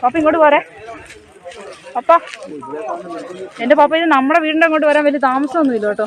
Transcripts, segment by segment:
പപ്പ ഇങ്ങോട്ട് പോരെ. പപ്പ. എന്റെ പപ്പ ഇത് നമ്മുടെ വീടിന്റെ അങ്ങോട്ട് വരാൻ വലിയ താമസമൊന്നും ഇല്ല കേട്ടോ.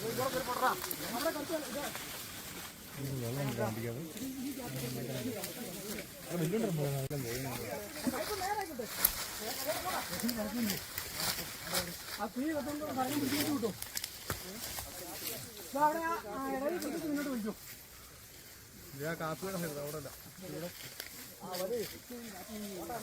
പറഞ്ഞാൽ ഇന്നലെ എന്നെ വിളിക്കണേ കാപ്പിയുടെ അവിടെയല്ലോ അവിടെ കാപ്പി ഇറക്കി ഇവിടെ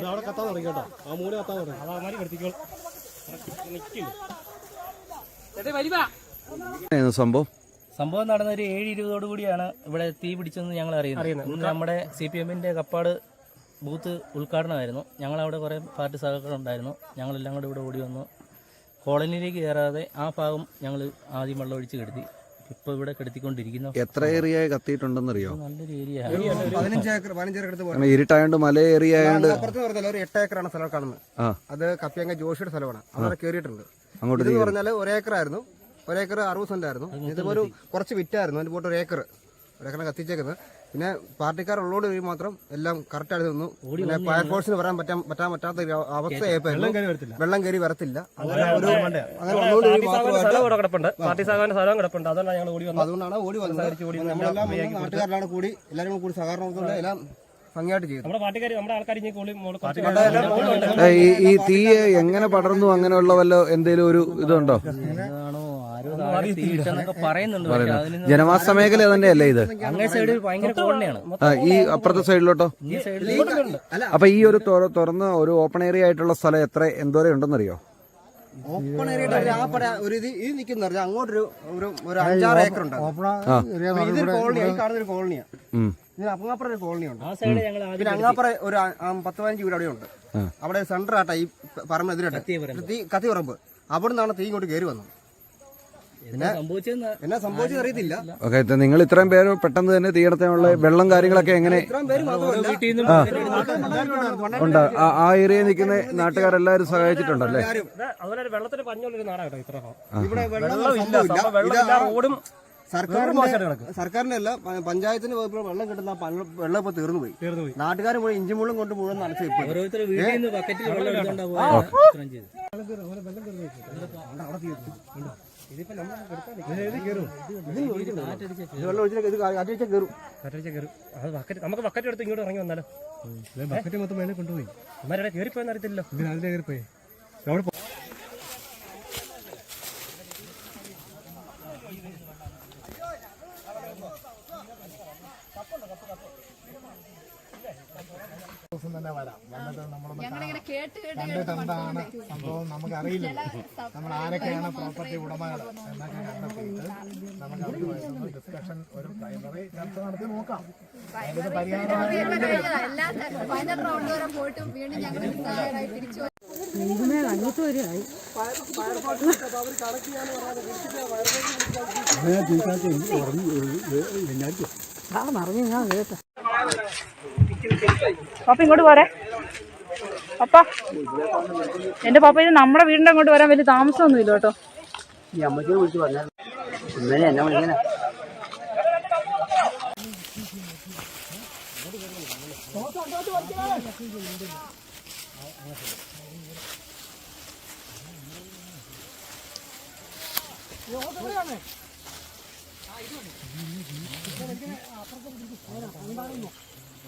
അവിടെ കത്താൻ തുടങ്ങി കേട്ടോ ആ മൂല കത്താൻ തുടങ്ങി അത് അമാരി കടത്തിക്കോളും സംഭവം സംഭവം നടന്ന ഒരു ഏഴ് ഇരുപതോട് കൂടിയാണ് ഇവിടെ തീ പിടിച്ചതെന്ന് ഞങ്ങൾ അറിയുന്നത്. ഇന്ന് നമ്മുടെ സി പി എമ്മിന്റെ കപ്പാട് ബൂത്ത് ഉദ്ഘാടനമായിരുന്നു. ഞങ്ങളവിടെ കുറേ പാർട്ടി സഹകരണമുണ്ടായിരുന്നു ഞങ്ങളെല്ലാം കൂടെ ഇവിടെ ഓടി വന്നു. കോളനിയിലേക്ക് കയറാതെ ആ ഭാഗം ഞങ്ങൾ ആദ്യം വെള്ളം ഒഴിച്ച് കെടുത്തി. ഇപ്പൊ ഇവിടെ കെടുത്തിക്കൊണ്ടിരിക്കുന്നു എത്ര ഏരിയ കത്തിയിട്ടുണ്ടെന്നറിയോ? നല്ലൊരു ഏരിയ. ഇരുട്ടായോണ്ട് മല ഏരിയ ആയോണ്ട് അപ്പുറത്ത് പറഞ്ഞാൽ ഒരു എട്ട് ഏക്കറാണ് സ്ഥലം കാണുന്നത്. അത് കപ്പിയങ്ങ ജോഷിയുടെ സ്ഥലമാണ്. അവിടെ കയറിയിട്ടുണ്ട് അങ്ങോട്ട് പറഞ്ഞാൽ ഒരേക്കറായിരുന്നു. ഒരേക്കർ അറുപത് സെന്റ് ആയിരുന്നു ഇതുപോലെ ഒരു കുറച്ച് വിറ്റായിരുന്നു. അതിന് പോട്ട് ഒരു ഏക്കർ ഒരേക്കറിനെ കത്തിച്ചേക്കുന്നത്. പിന്നെ പാർട്ടിക്കാരുള്ളോട് കൂടി മാത്രം എല്ലാം കറക്റ്റ് ആയിട്ട് നിന്നു. പിന്നെ ഫയർഫോഴ്സിന് വരാൻ പറ്റാൻ പറ്റാൻ പറ്റാത്ത ഒരു അവസ്ഥയായിരുന്നു വെള്ളം കയറി വരത്തില്ല. അങ്ങനെ ഒരു അങ്ങനെ അതുകൊണ്ടാണ് ഓടി അപ്പൊ അതുകൊണ്ടാണ് ഓടി വന്നത്. നാട്ടുകാരിലാണ് കൂടി എല്ലാവരും കൂടി സഹകരണം എല്ലാം ചെയ്തു. നമ്മുടെ പാർട്ടിക്കാർ നമ്മുടെ ആൾക്കാർ ഇനി കൂടി മോൾ കുറച്ച് ഈ ഈ തീ എങ്ങനെ പടർന്നു? അങ്ങനെയുള്ള വല്ല എന്തേലും ഒരു ഇതുണ്ടോ? ജനവാസ മേഖല തന്നെയല്ലേ ഇത്? അങ്ങേ സൈഡിൽ ഭയങ്കര കോളനിയാണ്. ആ, ഈ അപ്പുറത്തെ സൈഡിലോട്ടോ? ഈ സൈഡിൽ അപ്പൊ ഈ ഒരു തുറ- തുറന്ന ഒരു ഓപ്പൺ ഏരിയ ആയിട്ടുള്ള സ്ഥലം എത്ര എന്തോരം ഉണ്ടെന്നറിയോ? ഓപ്പൺ ഏരിയ ആ പറയാ ഒരു ഇത് ഇത് നിൽക്കുന്ന അങ്ങോട്ടൊരു ഒരു ഒരു അഞ്ചാറ് ഏക്കർ ഉണ്ട് ഇതൊരു കോളനി ഈ കാണുന്ന ഒരു കോളനിയാണ്. ഇതിന് അങ്ങാപ്പുറം ഒരു കോളനി ഉണ്ട് ആ സൈഡ് ഞങ്ങൾ പിന്നെ അങ്ങാപ്പുറ ഒരു പത്ത് പതിനഞ്ച് വീട് അവിടെ ഉണ്ട് അവിടെ സെന്റർ ആട്ടാ ഈ പറമ്പ് എതിരായിട്ട്. തീ കത്തി പറമ്പ്. അവിടെ നിന്നാണ് തീ ഇങ്ങോട്ട് കയറി വന്നത്. എന്നാ സംഭവിച്ചത് അറിയത്തില്ല. ഓക്കെ നിങ്ങൾ ഇത്രയും പേര് പെട്ടെന്ന് തന്നെ തീയടത്താനുള്ള വെള്ളം കാര്യങ്ങളൊക്കെ എങ്ങനെ ഉണ്ട്. ആ- ഏരിയ ഏരിയയിൽ നിൽക്കുന്ന നാട്ടുകാരെല്ലാരും സഹായിച്ചിട്ടുണ്ടല്ലേ? വെള്ളത്തിന് പഞ്ഞുള്ളൊരു നാടാണ് ഇത്ര ഇവിടെ വെള്ളം സർക്കാരിന്റെ സർക്കാരിന്റെ അല്ല പഞ്ചായത്തിന് പോയപ്പോൾ വെള്ളം കിട്ടുന്ന വെള്ളം ഇപ്പൊ തീർന്നു പോയി. നാട്ടുകാർ പോയി. നാട്ടുകാർ മുഴുവൻ ഇഞ്ചി മുള്ളും കൊണ്ട് മുഴുവൻ നനച്ചു ഇപ്പൊ നമുക്ക് ബക്കറ്റ് എടുത്ത് ഇങ്ങോട്ട് ഇറങ്ങി വന്നാലോ? ബക്കറ്റ് മൊത്തം മേലെ കൊണ്ടുപോയി. അമ്മ കയറിപ്പോയെന്ന് അറിയത്തില്ലല്ലോ. കയറിപ്പോയി? കണ്ടിട്ട് എന്താണ് സംഭവം നമുക്കറിയില്ല നമ്മൾ ആരൊക്കെയാണ് പ്രോപ്പർട്ടി ഉടമകൾ എന്നൊക്കെ കണ്ടെത്തിയിട്ട് നമുക്ക് എല്ലാ ഫൈനൽ റൗണ്ട് വരെ പോയിട്ടും വീണ്ടും ഞങ്ങൾ നിസ്സഹായരായി തിരിച്ചു ഇതുമേ അങ്ങോട്ട് വരെയായി ആ മറിഞ്ഞു ഞാൻ കേട്ട. പപ്പ ഇങ്ങോട്ട് പോരെ. പപ്പ. എന്റെ പപ്പ ഇത് നമ്മുടെ വീടിന്റെ അങ്ങോട്ട് വരാൻ വലിയ താമസമൊന്നും ഇല്ല കേട്ടോ.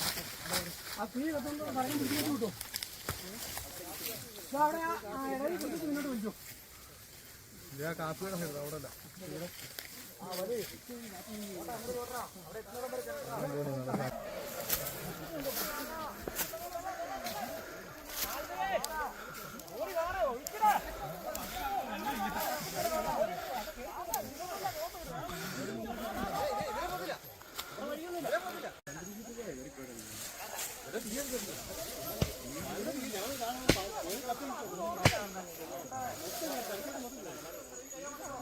ഇറക്കി കാപ്പിയുടെ സൈഡ് അവിടെ അല്ല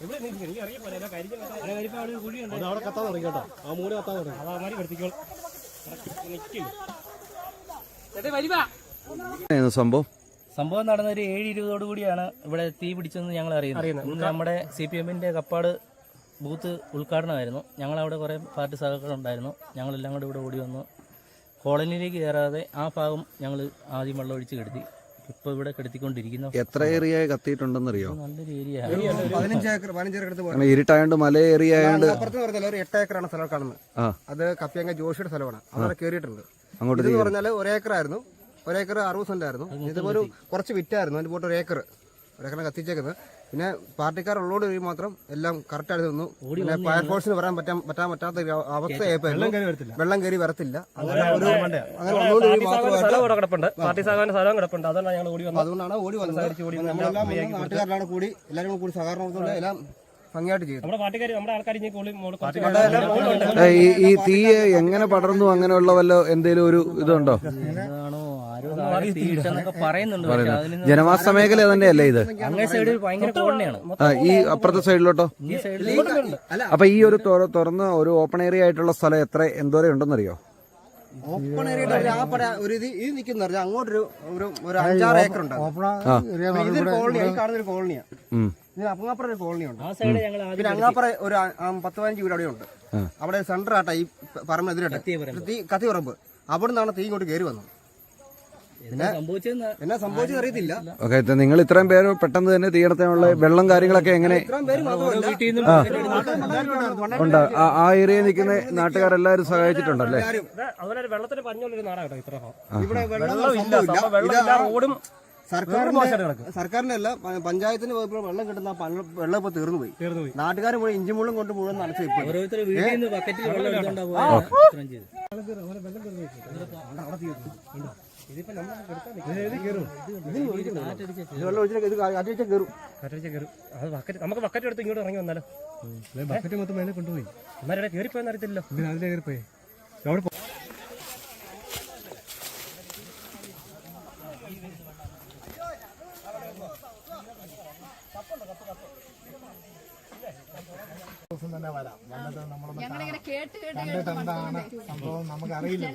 കൊടുത്തടാ അവിടെ കത്താൻ തുടങ്ങി കേട്ടോ. ആ മൂല കത്താൻ തുടങ്ങി. അത് അവന്മാര് കെടുത്തിക്കോൾ നിൽക്കില്ല സംഭവം? സംഭവം നടന്ന ഒരു ഏഴ് ഇരുപതോടു കൂടിയാണ് ഇവിടെ തീ പിടിച്ചെന്ന് ഞങ്ങൾ അറിയുന്നത്. ഇന്ന് നമ്മുടെ സി പി എമ്മിന്റെ കപ്പാട് ബൂത്ത് ഉദ്ഘാടനമായിരുന്നു. ഞങ്ങളവിടെ കുറേ പാർട്ടി സഹകരണമുണ്ടായിരുന്നു ഞങ്ങളെല്ലാം കൂടെ ഇവിടെ ഓടി വന്നു. കോളനിയിലേക്ക് കയറാതെ ആ ഭാഗം ഞങ്ങൾ ആദ്യം വെള്ളം ഒഴിച്ച് കെടുത്തി. ഇപ്പോൾ ഇവിടെ കെടുത്തിക്കൊണ്ടിരിക്കുന്ന എത്ര ഏരിയ കത്തിയിട്ടുണ്ടെന്നറിയോ? നല്ലൊരു ഏരിയ പതിനഞ്ച് ഏക്കർ പതിനഞ്ച് ഏക്കർ എടുത്ത് ഇരുട്ടായോണ്ട് മല ഏരിയ ആയോണ്ട് അപ്പുറത്ത് പറഞ്ഞാൽ ഒരു എട്ട് ഏക്കറാണ് സ്ഥലം കാണുന്നത്. ആ. അത് കപ്പിയങ്ക ജോഷിയുടെ സ്ഥലമാണ്. അവിടെ കയറിയിട്ടുണ്ട് അങ്ങോട്ട് ഇതെന്ന് പറഞ്ഞാൽ ഒരേക്കറായിരുന്നു ഒരേക്കർ അറുപത് സെന്റ് ആയിരുന്നു ഇതുപോലെ കുറച്ച് വിറ്റായിരുന്നു. അതിന്റെ പോട്ട് ഒരു ഏക്കർ ഒരേക്കറിനെ കത്തിച്ചേക്കുന്നത്. പിന്നെ പാർട്ടിക്കാർ ഉള്ളോട് കഴിയും മാത്രം എല്ലാം കറക്റ്റ് ആയിട്ട് നിന്നു. പിന്നെ ഫയർഫോഴ്സിന് വരാൻ പറ്റാൻ പറ്റാൻ പറ്റാത്ത ഒരു അവസ്ഥയായിരുന്നു വെള്ളം കയറി വരത്തില്ല. അങ്ങനെ ഒരു അങ്ങനെ ഉള്ളോട് മാത്രമായിട്ട് അതുകൊണ്ടാണ് ഞങ്ങൾ ഓടി വന്നത്. അതുകൊണ്ടാണ് ഓടി വന്നത്. നമ്മളെല്ലാം കൂടി എല്ലാവരും കൂടി സഹകരണത്തോടെ എല്ലാം ഭംഗിയായിട്ട് ചെയ്തു. ഈ ഈ തീ എങ്ങനെ പടർന്നു? അങ്ങനെയുള്ള വല്ല എന്തേലും ഒരു ഇതുണ്ടോ? ജനവാസ മേഖല തന്നെയല്ലേ ഇത്? ഈ അപ്പുറത്തെ സൈഡിലോട്ടോ? ഈ സൈഡിൽ അപ്പൊ ഈ ഒരു തുറന്ന ഒരു ഓപ്പൺ ഏരിയ ആയിട്ടുള്ള സ്ഥലം എത്ര എന്തോരം ഉണ്ടെന്നറിയോ? ഓപ്പൺ ഏരിയയുടെ ആ പട ഒരു ഇത് ഇത് നിൽക്കുന്ന പറഞ്ഞാൽ അങ്ങോട്ടൊരു ഒരു ഒരു അഞ്ചാറ് ഏക്കർ ഉണ്ട് ഇതൊരു കോളനി ഈ കാണുന്ന ഒരു കോളനിയാണ് ഉം. ഇതിന് അങ്ങാപ്പുറം ഒരു കോളനി ഉണ്ട് ആ സൈഡ് ഞങ്ങൾ ആദ്യം പിന്നെ അങ്ങാപ്പുറ ഒരു ആ- ആ പത്ത് പതിനഞ്ച് വീട് അവിടെ ഉണ്ട് അവിടെ സെന്റർ ആട്ടാ ഈ പറമ്പെതിരായിട്ട് തീ കത്തി പറമ്പ്. അവിടെ നിന്നാണ് തീ ഇങ്ങോട്ട് കയറി വന്നത്. എന്നാ സംഭവിച്ചത് അറിയത്തില്ല. ഓക്കെ നിങ്ങൾ ഇത്രയും പേര് പെട്ടെന്ന് തന്നെ തീയിടത്തിനുള്ള വെള്ളം കാര്യങ്ങളൊക്കെ എങ്ങനെ ഉണ്ട്. ആ- ഏരിയയിൽ ഏരിയ നിൽക്കുന്ന നാട്ടുകാരെല്ലാരും സഹായിച്ചിട്ടുണ്ടല്ലേ? ഇവിടെ വെള്ളം സർക്കാരിന്റെ സർക്കാരിന്റെ അല്ല പഞ്ചായത്തിന് പോയപ്പോൾ വെള്ളം കിട്ടുന്ന വെള്ളം ഇപ്പൊ തീർന്നു പോയി തീർന്നു പോയി നാട്ടുകാർ മുഴുവൻ ഇഞ്ചി മുള്ളും കൊണ്ട് മുഴുവൻ നനച്ചു ഇപ്പൊ. ഓരോരുത്തർ നമ്മൾ ഇത് വെള്ളം ഇത് കയറും. കയറും. അത് ബക്കറ്റ് നമുക്ക് ബക്കറ്റ് എടുത്ത് ഇങ്ങോട്ട് ഇറങ്ങി വന്നാലോ? ബക്കറ്റ് മൊത്തം മേലെ കൊണ്ടുപോയി. കയറിപ്പോയെന്ന് അറിയത്തില്ലല്ലോ. അതിലെ കയറിപ്പോയി? അവിടെ തന്നെ വരാം. വന്നിട്ട് നമ്മളൊന്ന് ഞങ്ങളിങ്ങനെ കേട്ട് കേട്ട് കണ്ടിട്ട് എന്താണ് സംഭവം നമുക്കറിയില്ല.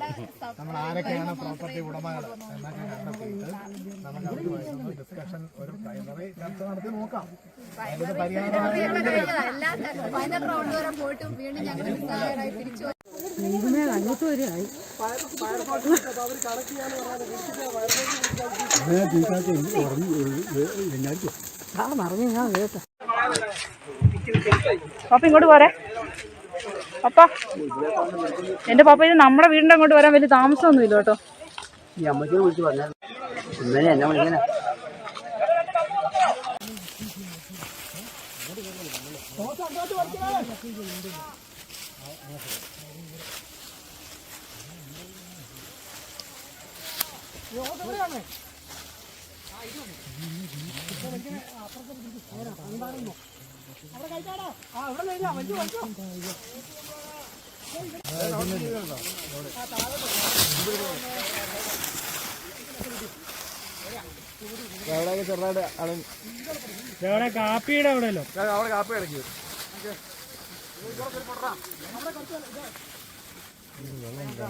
നമ്മൾ ആരൊക്കെയാണ് പ്രോപ്പർട്ടി ഉടമകൾ എന്നൊക്കെ കണ്ടെത്തിയിട്ട് നമുക്ക് അതുമായിട്ടൊന്ന് ഡിസ്കഷൻ ഒരു പ്രൈമറി ചർച്ച നടത്തി നോക്കാം. അതിന് പരിഹാരം വരെയായി ആ മറിഞ്ഞു ഞാൻ കേട്ട. പപ്പ ഇങ്ങോട്ട് പോരെ. പപ്പ. എന്റെ പാപ്പ ഇത് നമ്മുടെ വീടിന്റെ അങ്ങോട്ട് വരാൻ വലിയ താമസമൊന്നുമില്ല കേട്ടോ. ഞങ്ങളുടെ കാപ്പിയുടെ അവിടെയല്ലോ? അവിടെ കാപ്പി അടക്കി വെള്ളം കൊടുത്തണോ വെള്ളം നിൽക്കുക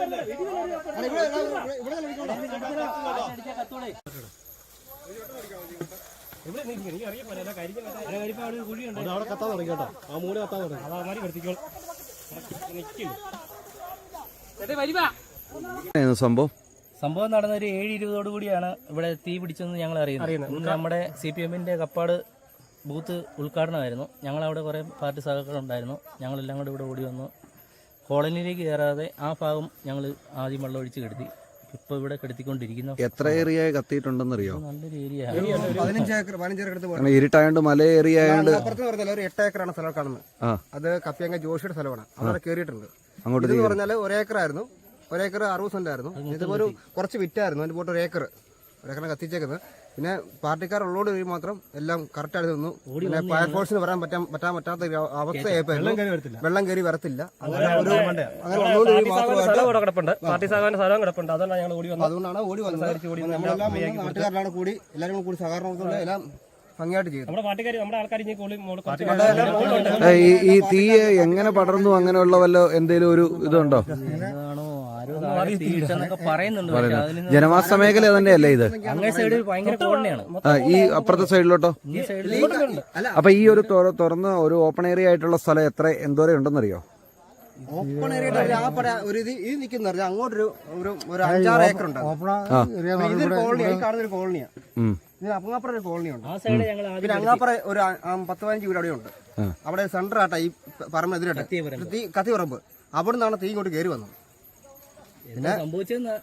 അല്ല കരിക്കും അവിടെ കുഴിയുണ്ട് അവിടെ കത്താൻ തുടങ്ങി കേട്ടോ. ആ മൂല കത്താൻ തുടങ്ങി. സംഭവം? സംഭവം നടന്ന ഒരു ഏഴ് ഇരുപതോടു കൂടിയാണ് ഇവിടെ തീ പിടിച്ചെന്ന് ഞങ്ങൾ അറിയുന്നത്. നമ്മുടെ സി പി എമ്മിന്റെ കപ്പാട് ബൂത്ത് ഉദ്ഘാടനമായിരുന്നു. ഞങ്ങളവിടെ കുറേ പാർട്ടി സഹകരണമുണ്ടായിരുന്നു ഞങ്ങളെല്ലാം കൂടെ ഇവിടെ ഓടി വന്നു. കോളനിയിലേക്ക് കയറാതെ ആ ഭാഗം ഞങ്ങൾ ആദ്യം വെള്ളം ഒഴിച്ച് കെടുത്തി. ഇപ്പോൾ ഇവിടെ കെടുത്തിക്കൊണ്ടിരിക്കുന്നു എത്ര ഏരിയ കത്തിയിട്ടുണ്ടെന്നറിയോ? നല്ലൊരു ഏരിയ ഇരുട്ടായോണ്ട് മല ഏരിയ ആയോണ്ട് അപ്പുറത്ത് പറഞ്ഞാൽ ഒരു എട്ട് ഏക്കറാണ് സ്ഥലം കാണുന്നത്. അത് കപ്പിയങ്ക ജോഷിയുടെ സ്ഥലമാണ്. അവിടെ കയറിയിട്ടുണ്ട് അങ്ങോട്ട് പറഞ്ഞാൽ ഒരേക്കറായിരുന്നു ഒരേക്കർ അറുപത് സെന്റ് ആയിരുന്നു ഇതുപോലെ കുറച്ച് വിറ്റായിരുന്നു. അതിന്റെ പോട്ട് ഒരു ഏക്കർ ഒരേക്കറിനെ കത്തിച്ചേക്കുന്നത്. പിന്നെ പാർട്ടിക്കാർ ഉള്ളോട് കഴിയും മാത്രം എല്ലാം കറക്റ്റ് ആയിട്ട് നിന്നു. പിന്നെ ഫയർഫോഴ്സിന് വരാൻ പറ്റാൻ പറ്റാൻ പറ്റാത്ത ഒരു അവസ്ഥയായിരുന്നു വെള്ളം കയറി വരത്തില്ല. സ്ഥലം കിടപ്പുണ്ട്. സഹകരണ അതുകൊണ്ടാണ് ഞങ്ങൾ ഓടി വന്നത്. അതുകൊണ്ടാണ് ഓടി വന്നത്. നമ്മളെല്ലാം നാട്ടുകാരെല്ലാം കൂടി എല്ലാവരും കൂടി സഹകരണത്തോടെ എല്ലാം ഭംഗിയായിട്ട് ചെയ്തു. നമ്മുടെ പാർട്ടിക്കാർ നമ്മുടെ ആൾക്കാർ ഇങ്ങനെ കോളി മോൾ കുറച്ച് ഈ ഈ തീ എങ്ങനെ പടർന്നു? അങ്ങനെയുള്ള വല്ല എന്തെങ്കിലും ഒരു ഇതുണ്ടോ? ജനവാസ മേഖല തന്നെയല്ലേ ഇത്? കോളനിയാണ്. ഈ അപ്പുറത്തെ സൈഡിലോട്ടോ? ഈ സൈഡിൽ അപ്പൊ ഈ ഒരു തുറ- തുറന്ന ഒരു ഓപ്പൺ ഏരിയ ആയിട്ടുള്ള സ്ഥലം എത്ര എന്തോരം ഉണ്ടെന്നറിയോ? ഓപ്പൺ ഏരിയ ഒരു ഇത് ഇത് നിൽക്കുന്ന അങ്ങോട്ടൊരു ഒരു ഒരു അഞ്ചാറ് ഏക്കർ ഉണ്ട് ഇതൊരു കോളനി ഈ കാണുന്ന കോളനിയാണ്. ഇതിന് അങ്ങാപ്പുറം ഒരു കോളനി ഉണ്ട് ആ സൈഡ് ഞങ്ങൾ ആദ്യം പിന്നെ അങ്ങാപ്പുറം ഒരു പത്ത് പതിനഞ്ച് വീട് അവിടെ ഉണ്ട് അവിടെ സെന്റർ ആട്ടാ ഈ പറമ്പ് എതിരായിട്ട് തീ കത്തി പറമ്പ്. അവിടെ നിന്നാണ് തീ ഇങ്ങോട്ട് കയറി വന്നത്. പിന്നെ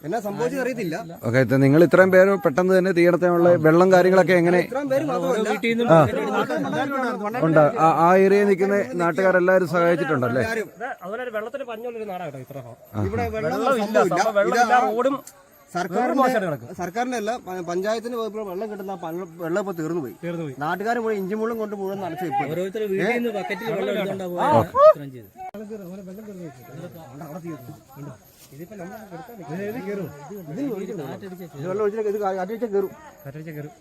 എന്നാ സംഭവിച്ചത് അറിയത്തില്ല. ഓക്കെ നിങ്ങൾ ഇത്രയും പേര് പെട്ടെന്ന് തന്നെ തീയണത്തിനുള്ള വെള്ളം കാര്യങ്ങളൊക്കെ എങ്ങനെ ഇത്രയും പേര് മാത്രമല്ല. വീട്ടിൽ നിന്ന് ഉണ്ട്. ആ- ഏരിയ നിൽക്കുന്ന നാട്ടുകാരെല്ലാരും സഹായിച്ചിട്ടുണ്ടല്ലേ? അതുപോലെ ഒരു വെള്ളത്തിന് പഞ്ഞുള്ളൊരു നാടാ ഇത്ര. ഇവിടെ വെള്ളമില്ല റോഡും സർക്കാരിന്റെ സർക്കാരിന്റെ അല്ല പഞ്ചായത്തിന് പോയപ്പോൾ വെള്ളം കിട്ടുന്ന വെള്ളം ഇപ്പൊ തീർന്നു പോയി പോയി നാട്ടുകാർ മുഴുവൻ ഇഞ്ചി മുള്ളും കൊണ്ട് മുഴുവൻ നനച്ചു ഇപ്പൊ. ഇത് വെള്ളം കേറും ഇത് അടിച്ച കയറും കരടിച്ച കയറും